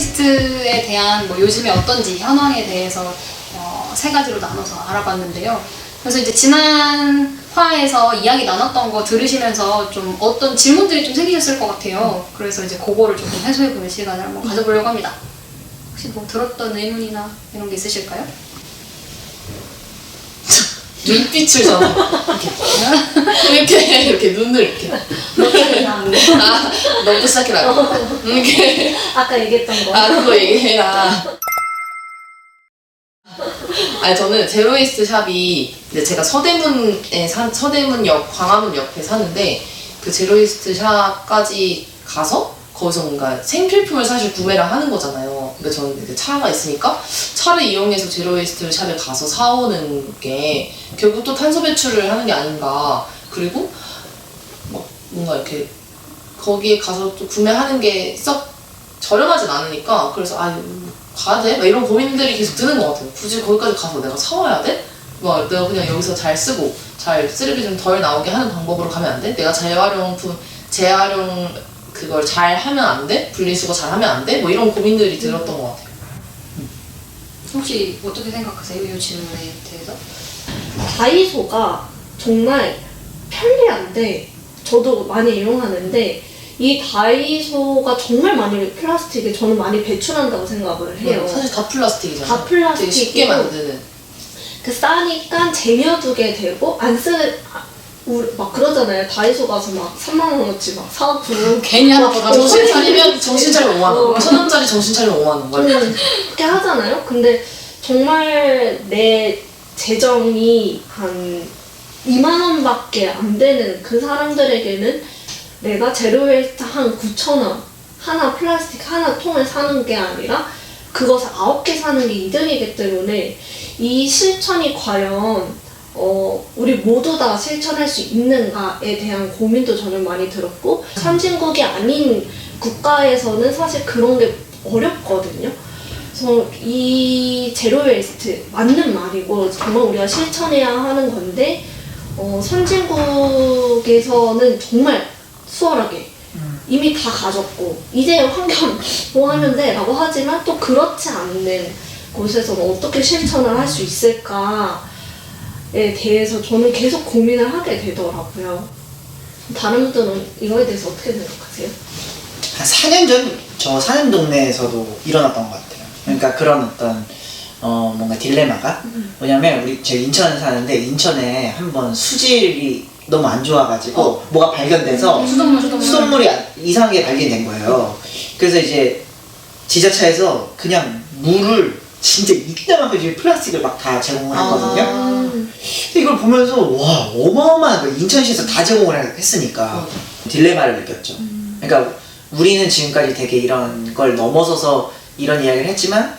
웨이스트에 대한 뭐 요즘에 어떤지 현황에 대해서 어, 세 가지로 나눠서 알아봤는데요. 그래서 이제 지난 화에서 이야기 나눴던 거 들으시면서 좀 어떤 질문들이 좀 생기셨을 것 같아요. 그래서 이제 그거를 조금 해소해보는 시간을 한번 가져보려고 합니다. 혹시 뭐 들었던 의문이나 이런 게 있으실까요? 눈빛을 저는 이렇게 이렇게 이렇게 눈을 이렇게. 아 너부터 시작해라 이렇게. 아까 얘기했던 거. 아 그거 얘기해라. 아니 저는 제로웨이스트 샵이 이제 제가 서대문에 산 서대문역 광화문 옆에 사는데 그 제로웨이스트 샵까지 가서 거기서 뭔가 생필품을 사실 구매를 하는 거잖아요. 그러니까 저는 이렇게 차가 있으니까 차를 이용해서 제로웨이스트 샵에 가서 사오는 게 결국 또 탄소 배출을 하는 게 아닌가. 그리고 막 뭔가 이렇게 거기에 가서 또 구매하는 게 썩 저렴하진 않으니까 그래서 아 이거 가야 돼? 막 이런 고민들이 계속 드는 것 같아요. 굳이 거기까지 가서 내가 사와야 돼? 막 내가 그냥 여기서 잘 쓰고 잘 쓰레기 좀 덜 나오게 하는 방법으로 가면 안 돼? 내가 재활용품 재활용 그걸 잘 하면 안 돼? 분리수거 잘 하면 안 돼? 뭐 이런 고민들이 들었던 것 같아요. 혹시 어떻게 생각하세요? 이 질문에 대해서? 다이소가 정말 편리한데 저도 많이 이용하는데 이 다이소가 정말 많이 플라스틱을 저는 많이 배출한다고 생각을 해요. 사실 다 플라스틱이잖아요. 다 플라스틱이고 되게 쉽게 만드는. 그 싸니까 쟁여두게 되고 안 쓰. 아, 우리 막 그러잖아요. 다이소 가서 막 3만 원어치 막 사고 괜히 하나 더 가지고 정신 차리면 정신 차리면 5만 원. 어. 천 원짜리 정신 차리면 5만 원. 막 이렇게. 음, 그렇게 하잖아요. 근데 정말 내 재정이 한 2만 원밖에 안 되는 그 사람들에게는 내가 제로웨이스트 한 9천 원 하나 플라스틱 하나 통을 사는 게 아니라 그것을 9개 사는 게 이득이기 때문에 이 실천이 과연 어, 우리 모두 다 실천할 수 있는가에 대한 고민도 저는 많이 들었고 선진국이 아닌 국가에서는 사실 그런 게 어렵거든요. 그래서 이 제로 웨이스트 맞는 말이고 정말 우리가 실천해야 하는 건데 어, 선진국에서는 정말 수월하게 이미 다 가졌고 이제 환경 뭐 하면 돼라고 하지만 또 그렇지 않는 곳에서는 어떻게 실천을 할 수 있을까에 대해서 저는 계속 고민을 하게 되더라고요. 다른 분들은 이거에 대해서 어떻게 생각하세요? 한 4년 전 저 사는 동네에서도 일어났던 것 같아요. 그러니까 그런 어떤 어 뭔가 딜레마가 뭐냐면 우리 제가 인천 사는데 인천에 한번 수질이 너무 안 좋아가지고 뭐가 발견돼서 수돗물, 수돗물. 수돗물이 안- 이상하게 발견된 거예요. 그래서 이제 지자체에서 그냥 물을 진짜 이따만큼 플라스틱을 막 다 제공을 했거든요. 음, 근데 이걸 보면서 와 어마어마한 거 인천시에서 다 제공을 했으니까 딜레마를 느꼈죠. 그러니까 우리는 지금까지 되게 이런 걸 넘어서서 이런 이야기를 했지만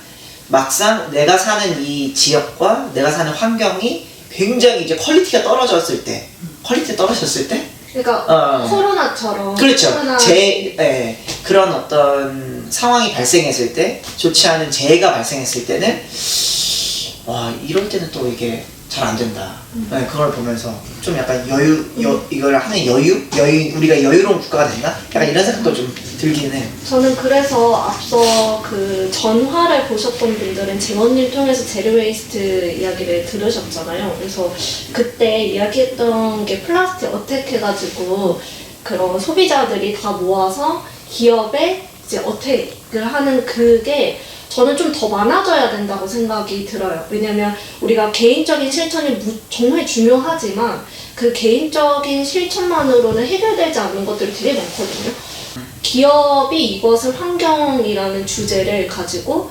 막상 내가 사는 이 지역과 내가 사는 환경이 굉장히 이제 퀄리티가 떨어졌을 때 퀄리티 떨어졌을 때 그러니까 어. 코로나처럼 그렇죠. 코로나 제 예, 그런 어떤 상황이 발생했을 때 좋지 않은 재해가 발생했을 때는 와 이럴 때는 또 이게 잘 안 된다. 네, 그걸 보면서 좀 약간 여유 여, 이걸 하는 여유 여유 우리가 여유로운 국가가 됐나? 약간 이런 생각도 좀 들기는 해요. 저는 그래서 앞서 그 전화를 보셨던 분들은 재원님 통해서 제로웨이스트 이야기를 들으셨잖아요. 그래서 그때 이야기했던 게 플라스틱 어택 해가지고 그런 소비자들이 다 모아서 기업에 이제 어택을 하는 그게 저는 좀 더 많아져야 된다고 생각이 들어요. 왜냐면 우리가 개인적인 실천이 무- 정말 중요하지만 그 개인적인 실천만으로는 해결되지 않는 것들이 되게 많거든요. 기업이 이것을 환경이라는 주제를 가지고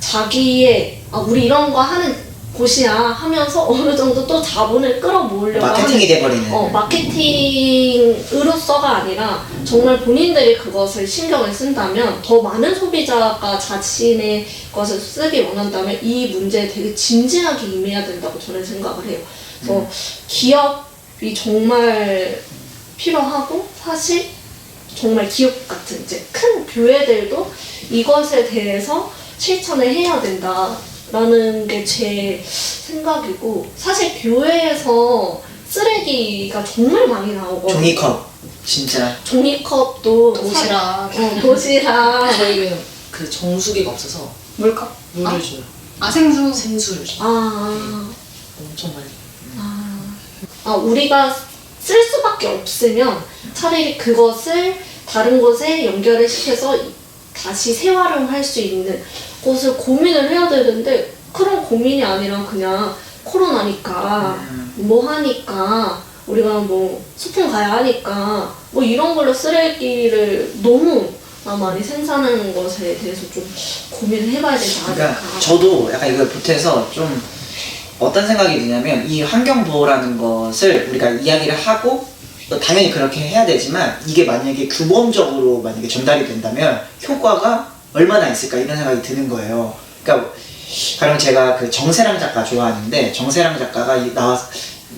자기의 아, 우리 이런 거 하는 곳이야 하면서 어느 정도 또 자본을 끌어모으려고 마케팅이 하는 돼버리는. 어, 마케팅으로서가 아니라 정말 본인들이 그것을 신경을 쓴다면 더 많은 소비자가 자신의 것을 쓰기 원한다면 이 문제에 되게 진지하게 임해야 된다고 저는 생각을 해요. 그래서 기업이 정말 필요하고 사실 정말 기업 같은 이제 큰 교회들도 이것에 대해서 실천을 해야 된다 라는 게 제 생각이고 사실 교회에서 쓰레기가 정말 많이 나오거든요. 종이컵 진짜 종이컵도 도시락. 사- 어, 도시락. 저희는 그 정수기가 없어서 물컵? 물을 아, 줘요. 아 생수. 생수를 줘요. 아, 엄청 많이. 아, 아, 우리가 쓸 수밖에 없으면 차라리 그것을 다른 곳에 연결을 시켜서 다시 재활용할 수 있는 곳을 고민을 해야 되는데 그런 고민이 아니라 그냥 코로나니까 음. 뭐 하니까 우리가 뭐 소풍 가야 하니까 뭐 이런 걸로 쓰레기를 너무 아, 많이 생산하는 것에 대해서 좀 고민을 해봐야 되지 않을까. 그러니까 저도 약간 이걸 보태서 좀 어떤 생각이 드냐면 이 환경 보호라는 것을 우리가 이야기를 하고 또 당연히 그렇게 해야 되지만 이게 만약에 규범적으로 만약에 전달이 된다면 효과가 얼마나 있을까 이런 생각이 드는 거예요. 그러니까 가령 제가 그 정세랑 작가 좋아하는데 정세랑 작가가 이- 나와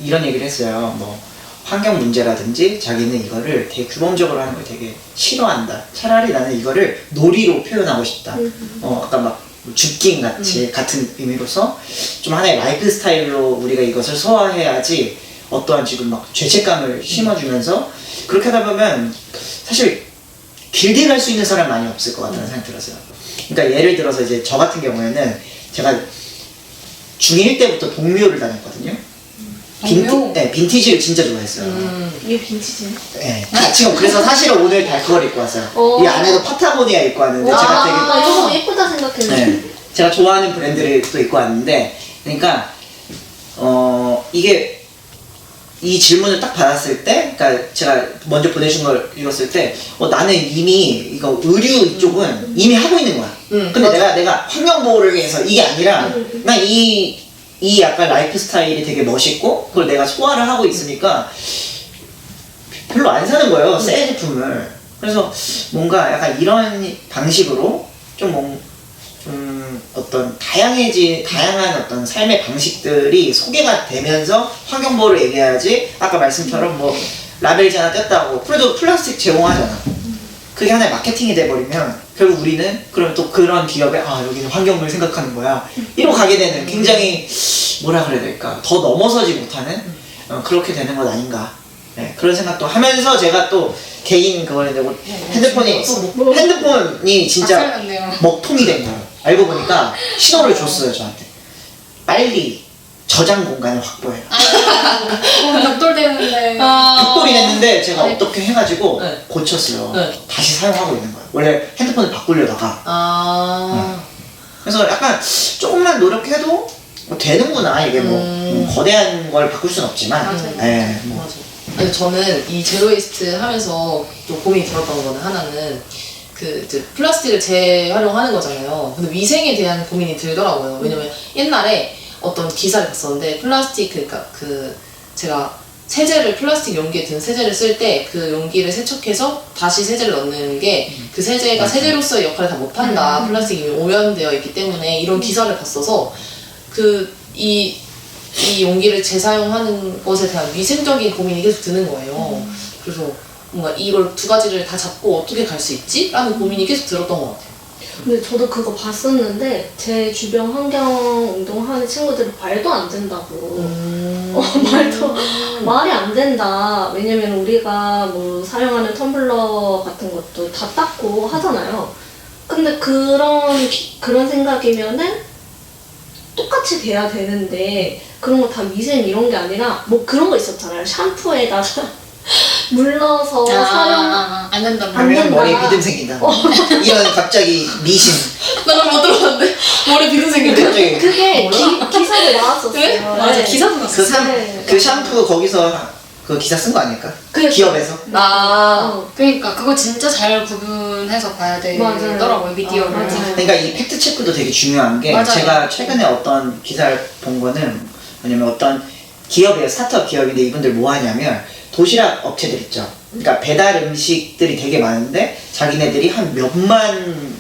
이런 얘기를 했어요. 뭐 환경 문제라든지 자기는 이거를 되게 규범적으로 하는 걸 되게 싫어한다. 차라리 나는 이거를 놀이로 표현하고 싶다. 어, 아까 막 죽긴 같이 같은 의미로서 좀 하나의 라이프 스타일로 우리가 이것을 소화해야지 어떠한 지금 막 죄책감을 심어주면서 그렇게 하다 보면 사실 길게 갈 수 있는 사람 많이 없을 것 같다는 생각이 들었어요. 그러니까 예를 들어서 이제 저 같은 경우에는 제가 중1 때부터 동묘를 다녔거든요. 빈티? 네, 빈티지를 진짜 좋아했어요. 음. 이게 빈티지. 네. 아, 지금 그래서 사실은 오늘 다 그걸 입고 왔어요. 어. 이 안에도 파타고니아 입고 왔는데 제가 되게 아, 이거 보고 예쁘다 생각했는데. 네. 제가 좋아하는 브랜드를 또 입고 왔는데, 그러니까, 어, 이게, 이 질문을 딱 받았을 때, 그러니까 제가 먼저 보내준 걸 읽었을 때, 어, 나는 이미 이거 의류 이쪽은 이미 하고 있는 거야. 음, 근데 맞아. 내가, 내가 환경 보호를 위해서 이게 아니라, 난 이, 이 약간 라이프 스타일이 되게 멋있고, 그걸 내가 소화를 하고 있으니까, 별로 안 사는 거예요, 새 제품을. 그래서 뭔가 약간 이런 방식으로 좀, 뭔- 좀 어떤 다양해진, 다양한 어떤 삶의 방식들이 소개가 되면서 환경보호를 얘기해야지, 아까 말씀처럼 뭐 라벨지 하나 뗐다고, 그래도 플라스틱 제공하잖아. 그게 하나의 마케팅이 돼버리면 결국 우리는 그럼 또 그런 기업에 아 여기는 환경을 생각하는 거야. 이러고 가게 되는 굉장히 뭐라 그래야 될까? 더 넘어서지 못하는 어, 그렇게 되는 것 아닌가. 네, 그런 생각도 하면서 제가 또 개인 그거인데 뭐 핸드폰이 핸드폰이 진짜 박살났네요. 먹통이 된 거예요 알고 보니까 신호를 줬어요 저한테 빨리 저장 공간을 확보해라 어, 벽돌되는데. 벽돌이 됐는데 제가 네. 어떻게 해가지고 네. 고쳤어요 네. 다시 사용하고 있는 거예요 원래 핸드폰을 바꾸려다가 아. 그래서 약간 조금만 노력해도 뭐 되는구나 이게 뭐 음. 음, 거대한 걸 바꿀 순 없지만 맞아요. 예, 뭐. 맞아. 아니, 저는 이 제로웨이스트 하면서 또 고민이 들었던 거는 하나는 그 이제 플라스틱을 재활용하는 거잖아요. 근데 위생에 대한 고민이 들더라고요. 왜냐면 옛날에 어떤 기사를 봤었는데 플라스틱 그러니까 그 제가 세제를 플라스틱 용기에 든 세제를 쓸 때 그 용기를 세척해서 다시 세제를 넣는 게 그 세제가. 세제로서의 역할을 다 못한다. 플라스틱이 이미 오염되어 있기 때문에 이런 기사를 봤어서 그이 이 용기를 재사용하는 것에 대한 위생적인 고민이 계속 드는 거예요. 그래서 뭔가 이걸 두 가지를 다 잡고 어떻게 갈 수 있지? 라는 고민이 계속 들었던 것 같아요. 근데 저도 그거 봤었는데 제 주변 환경 운동하는 친구들은 말도 안 된다고. 음. 어, 말도 말이 안 된다. 왜냐면 우리가 뭐 사용하는 텀블러 같은 것도 다 닦고 하잖아요. 근데 그런 기- 그런 생각이면은 똑같이 돼야 되는데 그런 거 다 위생 이런 게 아니라 뭐 그런 거 있었잖아요. 샴푸에다가 물 넣어서 아, 사용 아, 안 된다. 안 하면 된다. 머리에 비듬 생긴다 이런 갑자기 미신 나는 못 들었는데 머리 비듬 생긴데. 갑자기 그게? 기, 기사에 나왔었어요. 그래? 맞아, 네. 기사도 그, 났어. 샴, 네. 그 샴푸 거기서 그 기사 쓴 거 아닐까? 그게- 기업에서 아. 어. 그러니까 그거 진짜 잘 구분해서 봐야. 되더라고요 미디어를. 아, 맞아요. 그러니까 이 팩트 체크도 되게 중요한 게 맞아요. 제가 최근에 어떤 기사를 본 거는 뭐냐면 어떤 기업이에요 스타트업 기업인데 이분들 뭐 하냐면 도시락 업체들 있죠 그러니까 배달 음식들이 되게 많은데 자기네들이 한 몇만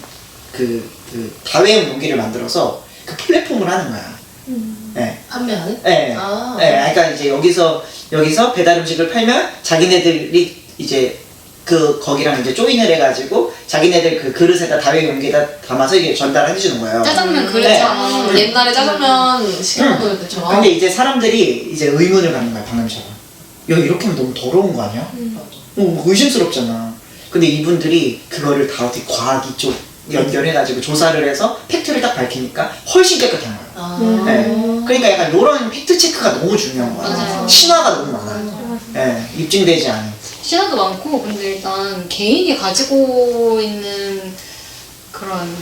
그, 그 다회용 용기를 만들어서 그 플랫폼을 하는 거야 음. 네. 판매하는? 네. 아. 네, 그러니까 이제 여기서 여기서 배달 음식을 팔면 자기네들이 이제 그 거기랑 이제 조인을 해가지고 자기네들 그 그릇에다 다회용 용기에다 담아서 이게 전달해 주는 거예요. 짜장면 음, 그릇처럼. 네. 옛날에 짜장면 시켜 먹을 때처럼. 근데 이제 사람들이 이제 의문을 갖는 거야 방금처럼. 야 이렇게 하면 너무 더러운 거 아니야? 어, 의심스럽잖아. 근데 이분들이 그거를 다 어떻게 과학이 좀 연결해가지고 조사를 해서 팩트를 딱 밝히니까 훨씬 깨끗한 거예요. 아. 음. 네. 그러니까 약간 이런 팩트 체크가 너무 중요한 거예요. 맞아요. 신화가 너무 많아요. 네. 입증되지 않은. 신화도 많고 근데 일단 개인이 가지고 있는 그런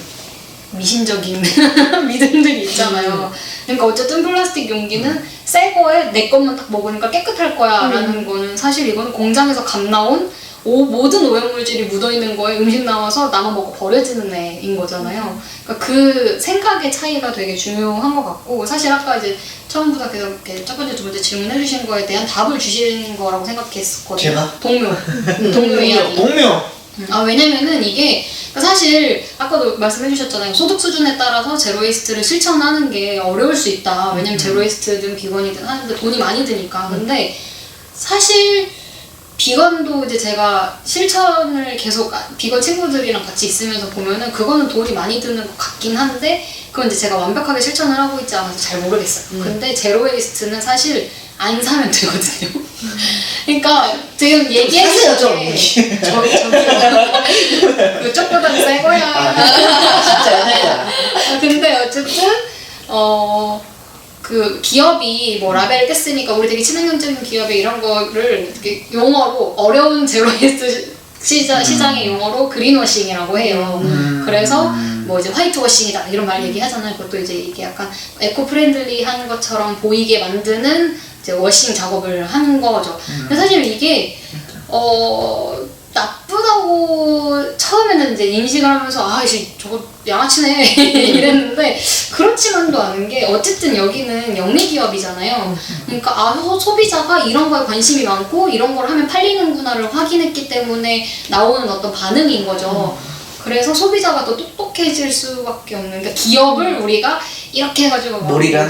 미신적인 믿음들이 있잖아요. 그러니까 어쨌든 플라스틱 용기는 새 거에 내 것만 딱 먹으니까 깨끗할 거야 라는 거는 사실 이거는 공장에서 갓 나온 오, 모든 오염물질이 묻어있는 거에 음식 나와서 나만 먹고 버려지는 애인 거잖아요. 그러니까 그 생각의 차이가 되게 중요한 것 같고 사실 아까 이제 처음부터 계속 이렇게 첫 번째, 두 번째 질문해 주신 거에 대한 답을 주시는 거라고 생각했었거든요. 제가? 동묘. 동묘 이야기. 동묘. 음, 아 왜냐면은 이게 사실 아까도 말씀해 주셨잖아요. 소득 수준에 따라서 제로웨이스트를 실천하는 게 어려울 수 있다. 왜냐면 제로웨이스트든 비건이든 하는데 돈이 많이 드니까. 근데 사실 비건도 이제 제가 실천을 계속 아, 비건 친구들이랑 같이 있으면서 보면은 그거는 돈이 많이 드는 것 같긴 한데 그건 이제 제가 완벽하게 실천을 하고 있지 않아서 잘 모르겠어요. 근데 제로웨이스트는 사실 안 사면 되거든요. 그러니까 지금 얘기해 사세요, 주신 좀. 게 저, 저기 그쪽보다는 새 거야. 아, 진짜 근데 어쨌든 어. 그 기업이 뭐 라벨을 뗐으니까 우리 되게 친환경적인 기업에 이런 거를 이렇게 용어로 어려운 제로웨이스트 시장, 시장의 용어로 그린워싱이라고 해요. 음. 그래서 뭐 이제 화이트워싱이다 이런 말 얘기하잖아요. 그것도 이제 이게 약간 에코 프렌들리한 것처럼 보이게 만드는 이제 워싱 작업을 하는 거죠. 근데 사실 이게 어 나쁘다고 처음에는 이제 인식을 하면서 아 이제 저거 양아치네 이랬는데 그렇지만도 않은 게 어쨌든 여기는 영리 기업이잖아요. 그러니까 아 소- 소비자가 이런 거에 관심이 많고 이런 걸 하면 팔리는구나를 확인했기 때문에 나오는 어떤 반응인 거죠. 그래서 소비자가 더 똑똑해질 수밖에 없는 그러니까 기업을 우리가 이렇게 해가지고.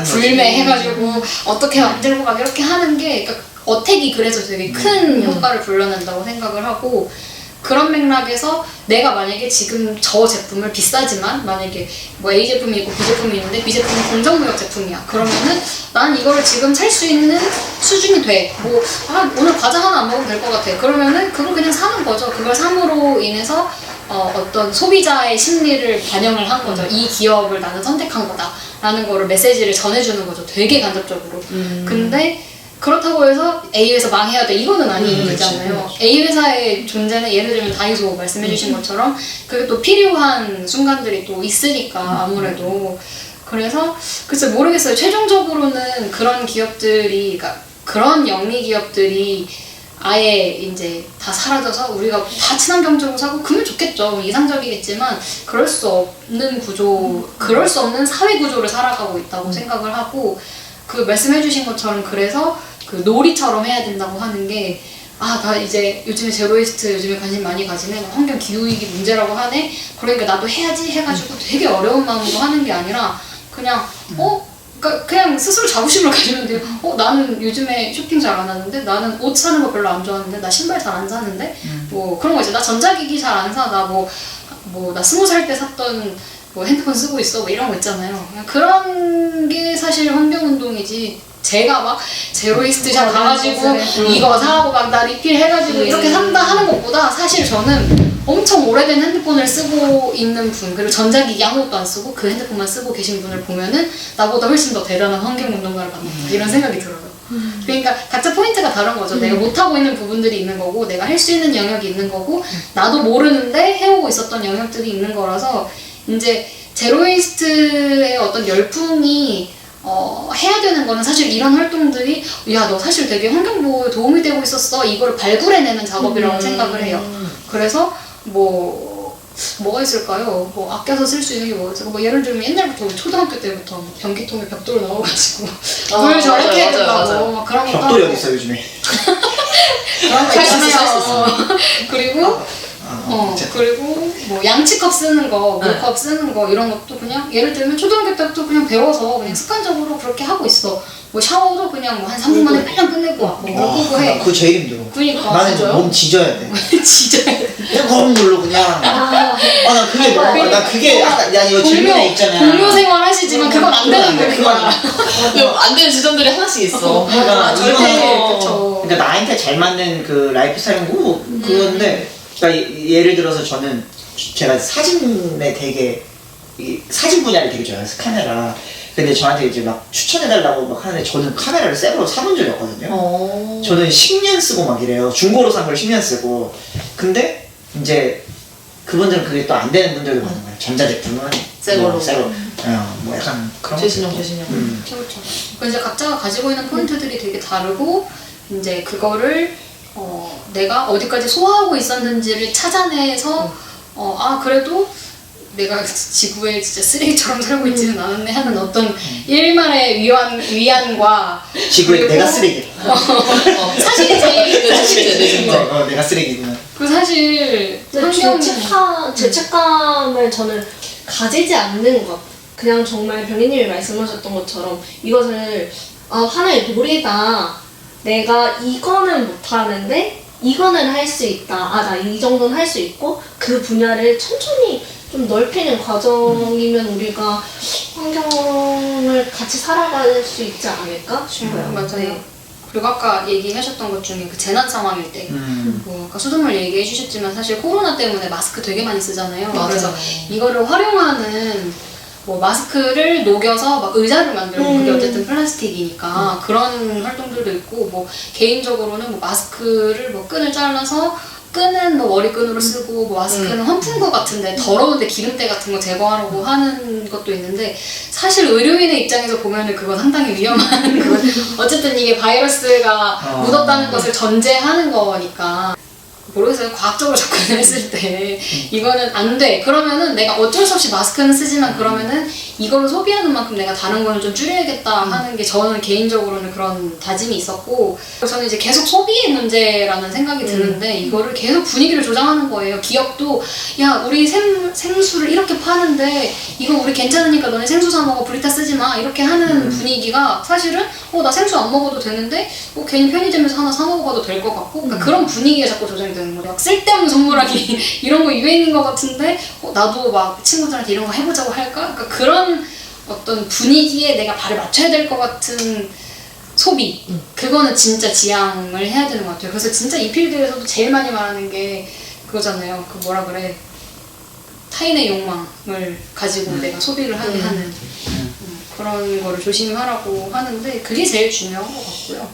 불매해가지고 어떻게 만들고 막 이렇게 하는 게 그러니까 어택이 그래서 되게 큰 효과를 불러낸다고 생각을 하고 그런 맥락에서 내가 만약에 지금 저 제품을 비싸지만 만약에 뭐 A 제품이 있고 B 제품이 있는데 B 제품은 공정무역 제품이야. 그러면은 난 이거를 지금 살 수 있는 수준이 돼 뭐 아, 오늘 과자 하나 안 먹으면 될 것 같아. 그러면은 그걸 그냥 사는 거죠. 그걸 삼으로 인해서 어, 어떤 소비자의 심리를 반영을 한 거죠. 이 기업을 나는 선택한 거다 라는 거를 메시지를 전해주는 거죠. 되게 간접적으로. 근데 그렇다고 해서 A 회사 망해야 돼 이거는 아니잖아요. A 회사의 존재는 예를 들면 다이소 말씀해주신 것처럼 그게 또 필요한 순간들이 또 있으니까 아무래도 그래서 글쎄 모르겠어요. 최종적으로는 그런 기업들이 그러니까 그런 영리 기업들이 아예 이제 다 사라져서 우리가 다 친환경적으로 사고 그러면 좋겠죠. 이상적이겠지만 그럴 수 없는 구조, 그럴 수 없는 사회 구조를 살아가고 있다고 생각을 하고 그 말씀해주신 것처럼 그래서 그 놀이처럼 해야 된다고 하는 게 아, 나 이제 요즘에 제로웨이스트 요즘에 관심 많이 가지네. 막 환경 기후위기 문제라고 하네. 그러니까 나도 해야지 해가지고 되게 어려운 마음으로 하는 게 아니라 그냥 어? 그러니까 그냥 스스로 자부심을 가지면 돼요. 어, 나는 요즘에 쇼핑 잘 안 하는데 나는 옷 사는 거 별로 안 좋아하는데 나 신발 잘 안 사는데 뭐 그런 거 있지. 나 전자기기 잘 안 사. 나 뭐 뭐 나 스무 살 때 샀던 뭐 핸드폰 쓰고 있어 뭐 이런 거 있잖아요. 그냥 그런 게 사실 환경운동이지. 제가 막 제로이스트샵 가가지고 이거 사고 막나 리필 해가지고 이렇게 산다 하는 것보다 사실 저는 엄청 오래된 핸드폰을 쓰고 있는 분 그리고 전자기기 아무것도 안 쓰고 그 핸드폰만 쓰고 계신 분을 보면은 나보다 훨씬 더 대단한 환경 운동가를 만났다 이런 생각이 들어요. 그러니까 각자 포인트가 다른 거죠. 내가 못하고 있는 부분들이 있는 거고, 내가 할 수 있는 영역이 있는 거고, 나도 모르는데 해오고 있었던 영역들이 있는 거라서, 이제 제로웨이스트의 어떤 열풍이 어, 해야 되는 거는 사실 이런 활동들이 야 너 사실 되게 환경보호에 도움이 되고 있었어 이걸 발굴해내는 작업이라고 생각을 해요. 그래서 뭐 뭐가 있을까요? 뭐 아껴서 쓸 수 있는 게 뭐가 있을까? 뭐 예를 들면 옛날부터 초등학교 때부터 뭐 변기통에 벽돌 넣어가지고 아, 물 저렇게 해야 된다고. 막 그런 것도 벽돌이. 어디 있어 요즘에? 그런 거 있잖아요. 그리고 아, 어. 그리고 뭐 양치컵 쓰는 거, 네. 물컵 쓰는 거 이런 것도 그냥 예를 들면 초등학교 때부터 그냥 배워서 그냥 습관적으로 그렇게 하고 있어. 뭐 샤워도 그냥 뭐 한 3분 만에 빨랑 끝내고 와. 뭐 아, 끄고 나 해. 그거 제일 힘들어. 그니까 나는 진짜요? 몸 지져야 돼. 진짜 뜨거운 물로 그냥. 아, 아, 나 그게 너무, 나 그게 아까, 야, 이거 질문에 있잖아. 공료 생활 하시지만 그건 안 되는 그건 거니까. 아, 안 되는 지점들이 하나씩 있어. 그러니까 절대 이거는 그쵸. 그러니까 나한테 잘 맞는 그 라이프 스타일은 뭐 그건데 그러니까 예- 예를 들어서 저는 제가 사진에 되게 이 사진 분야를 되게 좋아해요 카메라 근데 저한테 이제 막 추천해달라고 막 하는데 저는 카메라를 새 거로 사본 적이 없거든요 어. 저는 10년 쓰고 막 이래요 중고로 산 걸 10년 쓰고 근데 이제 그분들은 그게 또 안 되는 분들이 많은 거예요 전자제품은 새 걸로. 뭐, 새 걸로 어, 뭐 약간 그런 최신형. 최신형. 음. 그렇죠. 그 이제 각자가 가지고 있는 포인트들이 되게 다르고 이제 그거를 어, 내가 어디까지 소화하고 있었는지를 찾아내서 어, 아 그래도 내가 지구에 진짜 쓰레기처럼 살고 있지는 않았네 하는 어떤 일말의 위안 위안과 지구에 그리고- 내가 쓰레기 어. 사실 이 제일 내 진짜, 내 진짜. 어, 내가 쓰레기구나 그 사실 환경은 죄책감, 죄책감을 저는 가지지 않는 것. 그냥 정말 병희님이 말씀하셨던 것처럼 이것을 아, 하나의 놀이다. 내가 이거는 못하는데 이거는 할 수 있다. 아, 나 이 정도는 할 수 있고 그 분야를 천천히 좀 넓히는 과정이면 우리가 환경을 같이 살아갈 수 있지 않을까 싶어요. 음, 맞아요. 네. 그리고 아까 얘기하셨던 것 중에 그 재난 상황일 때 음. 뭐 아까 수돗물 얘기해 주셨지만 사실 코로나 때문에 마스크 되게 많이 쓰잖아요. 맞아요. 그래서 이거를 활용하는 뭐 마스크를 녹여서 막 의자를 만들고 그게 음. 어쨌든 플라스틱이니까 그런 활동들도 있고 뭐 개인적으로는 뭐 마스크를 뭐 끈을 잘라서 끈은 뭐 머리끈으로 쓰고 뭐 마스크는 환풍구 같은데 더러운데 기름때 같은 거 제거하려고 하는 것도 있는데 사실 의료인의 입장에서 보면은 그건 상당히 위험한 거 어쨌든 이게 바이러스가 어. 묻었다는 것을 전제하는 거니까 모르겠어요. 과학적으로 접근을 했을 때 이거는 안 돼. 그러면은 내가 어쩔 수 없이 마스크는 쓰지만 그러면은 이걸로 소비하는 만큼 내가 다른 거는 좀 줄여야겠다 하는 게 저는 개인적으로는 그런 다짐이 있었고 저는 이제 계속 소비의 문제라는 생각이 드는데 이거를 계속 분위기를 조장하는 거예요. 기업도 야 우리 생, 생수를 이렇게 파는데 이거 우리 괜찮으니까 너네 생수 사 먹어 브리타 쓰지 마 이렇게 하는 분위기가 사실은 어 나 생수 안 먹어도 되는데 어 괜히 편의점에서 하나 사 먹어봐도 될 것 같고 그러니까 그런 분위기가 자꾸 조장이 되는 거예요. 막 쓸데없는 선물하기 이런 거 유행인 것 같은데 어, 나도 막 친구들한테 이런 거 해보자고 할까? 그러니까 그런 어떤 분위기에 내가 발을 맞춰야 될 것 같은 소비 그거는 진짜 지양을 해야 되는 것 같아요. 그래서 진짜 이 필드에서도 제일 많이 말하는 게 그거잖아요. 그 뭐라 그래 타인의 욕망을 가지고 내가 소비를 하게 음. 하는 음, 그런 거를 조심하라고 하는데 그게 제일 중요한 것 같고요.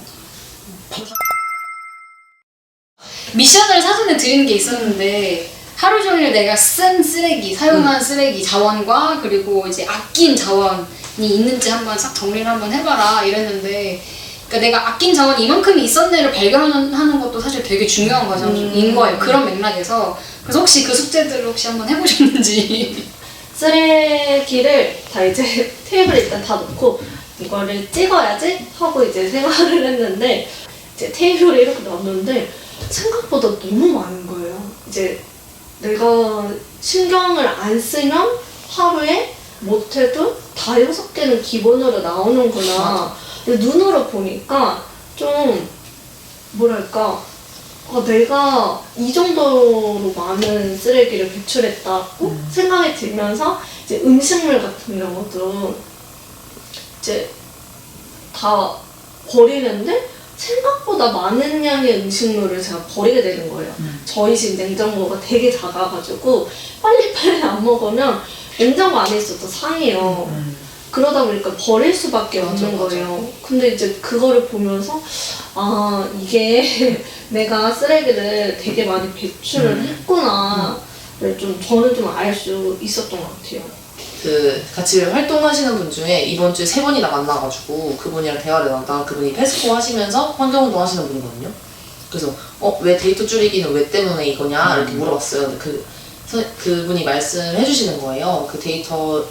미션을 사전에 드리는 게 있었는데 하루 종일 내가 쓴 쓰레기, 사용한 쓰레기 자원과 그리고 이제 아낀 자원이 있는지 한번 싹 정리를 한번 해봐라 이랬는데 그러니까 내가 아낀 자원이 이만큼이 있었네를 발견하는 것도 사실 되게 중요한 과정인 거예요. 그런 맥락에서 그래서 혹시 그 숙제들을 혹시 한번 해보셨는지 쓰레기를 다 이제 테이블에 일단 다 놓고 이거를 찍어야지 하고 이제 생활을 했는데 이제 테이블에 이렇게 놨는데 생각보다 너무 많은 거예요. 이제 내가 신경을 안 쓰면 하루에 못해도 다 여섯 개는 기본으로 나오는구나. 근데 눈으로 보니까 좀 뭐랄까 어, 내가 이 정도로 많은 쓰레기를 배출했다고 생각이 들면서 이제 음식물 같은 경우도 이제 다 버리는데 생각보다 많은 양의 음식물을 제가 버리게 되는 거예요. 저희 집 냉장고가 되게 작아가지고 빨리빨리 안 먹으면 냉장고 안에 있어도 상해요. 음. 그러다 보니까 버릴 수밖에 없는 맞아. 거예요. 근데 이제 그거를 보면서 아 이게 내가 쓰레기를 되게 많이 배출을 음. 했구나를 좀 저는 좀 알 수 있었던 것 같아요. 그 같이 활동하시는 분 중에 이번 주에 세 분이나 만나가지고 그분이랑 대화를 나누다가 그분이 패스코 하시면서 환경운동 하시는 분이거든요. 그래서 어 왜 데이터 줄이기는 왜 때문에 이거냐 이렇게 물어봤어요. 근데 그 서- 그분이 말씀을 해주시는 거예요. 그 데이터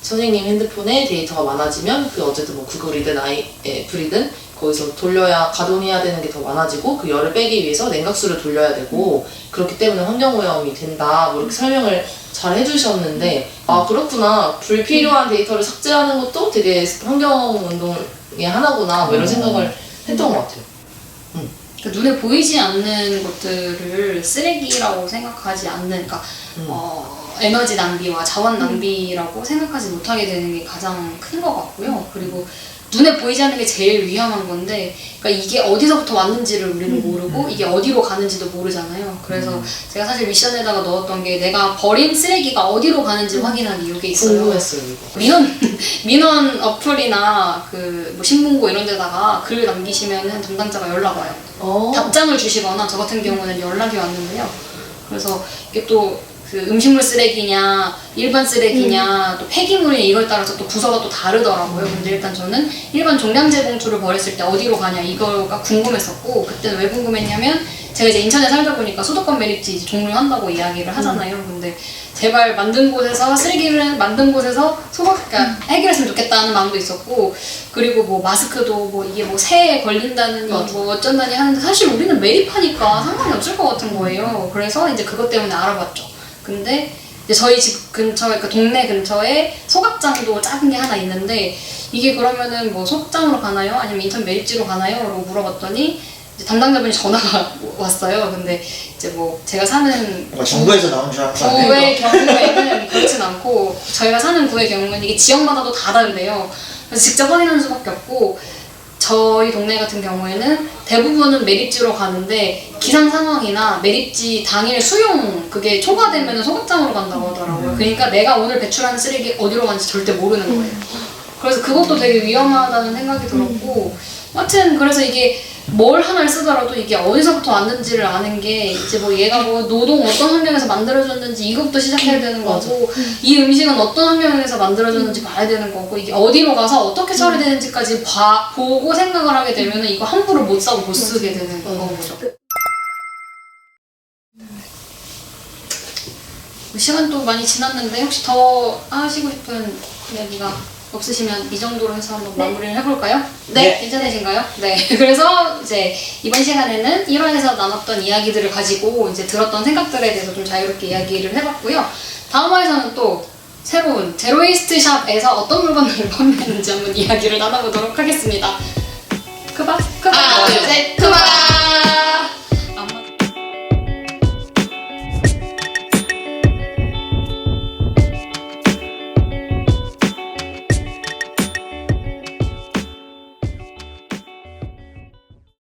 선생님 핸드폰에 데이터가 많아지면 그 어쨌든 뭐 구글이든 아이 애플이든 거기서 돌려야 가동해야 되는 게 더 많아지고 그 열을 빼기 위해서 냉각수를 돌려야 되고 그렇기 때문에 환경오염이 된다 뭐 이렇게 설명을 잘 해주셨는데 아 그렇구나 불필요한 데이터를 삭제하는 것도 되게 환경 운동의 하나구나 뭐 이런 생각을 했던 것 같아요. 그러니까 눈에 보이지 않는 것들을 쓰레기라고 생각하지 않는, 그러니까 음. 어, 에너지 낭비와 자원 낭비라고 생각하지 못하게 되는 게 가장 큰 것 같고요. 그리고 눈에 보이지 않는 게 제일 위험한 건데 그러니까 이게 어디서부터 왔는지를 우리는 모르고 이게 어디로 가는지도 모르잖아요. 그래서 제가 사실 미션에다가 넣었던 게 내가 버린 쓰레기가 어디로 가는지 확인하기 이게 있어요. 궁금했어요 이거. 민원 민원 어플이나 그 뭐 신문고 이런 데다가 글 남기시면은 담당자가 연락 와요. 어. 답장을 주시거나 저 같은 경우는 연락이 왔는데요. 그래서 이게 또 그 음식물 쓰레기냐 일반 쓰레기냐 또 폐기물이냐 이걸 따라서 또 부서가 또 다르더라고요. 근데 일단 저는 일반 종량제 봉투를 버렸을 때 어디로 가냐 이거가 궁금했었고 그때는 왜 궁금했냐면 제가 이제 인천에 살다 보니까 수도권 매립지 이제 종료한다고 이야기를 하잖아요. 근데 제발 만든 곳에서 쓰레기를 만든 곳에서 소각 그러니까 해결했으면 좋겠다는 마음도 있었고 그리고 뭐 마스크도 뭐 이게 뭐 새에 걸린다느니 뭐 어쩐다니 하는데 사실 우리는 매립하니까 상관이 없을 것 같은 거예요. 그래서 이제 그것 때문에 알아봤죠. 근데 이제 저희 집 근처 그러니까 동네 근처에 소각장도 작은 게 하나 있는데 이게 그러면은 뭐 소각장으로 가나요? 아니면 인천 매립지로 가나요? 라고 물어봤더니 이제 담당자분이 전화가 왔어요. 근데 이제 뭐 제가 사는 뭔가 정부에서 나온 줄 알았는데 구의 경우에는 그렇진 않고 저희가 사는 구의 경우는 이게 지역마다도 다 다른데요. 그래서 직접 확인하는 수밖에 없고 저희 동네 같은 경우에는 대부분은 매립지로 가는데 기상 상황이나 매립지 당일 수용 그게 초과되면 소각장으로 간다고 하더라고요. 그러니까 내가 오늘 배출하는 쓰레기 어디로 가는지 절대 모르는 거예요. 그래서 그것도 되게 위험하다는 생각이 들었고 하여튼 그래서 이게 뭘 하나를 쓰더라도 이게 어디서부터 왔는지를 아는 게 이제 뭐 얘가 뭐 노동 어떤 환경에서 만들어졌는지 이것부터 시작해야 되는 거고 이 음식은 어떤 환경에서 만들어졌는지 봐야 되는 거고 이게 어디로 가서 어떻게 처리되는지까지 봐, 보고 생각을 하게 되면 이거 함부로 못 사고 못 쓰게 되는 거죠. 시간도 많이 지났는데 혹시 더 하시고 싶은 이야기가 없으시면 이 정도로 해서 한번 네. 마무리를 해볼까요? 네, 네. 괜찮으신가요? 네. 그래서 이제 이번 시간에는 1화에서 나눴던 이야기들을 가지고 이제 들었던 생각들에 대해서 좀 자유롭게 이야기를 해봤고요. 다음 화에서는 또 새로운 제로이스트 샵에서 어떤 물건을 판매하는지 한번 이야기를 나눠보도록 하겠습니다. 크바? 크바! 하나, 둘, 셋! 크바!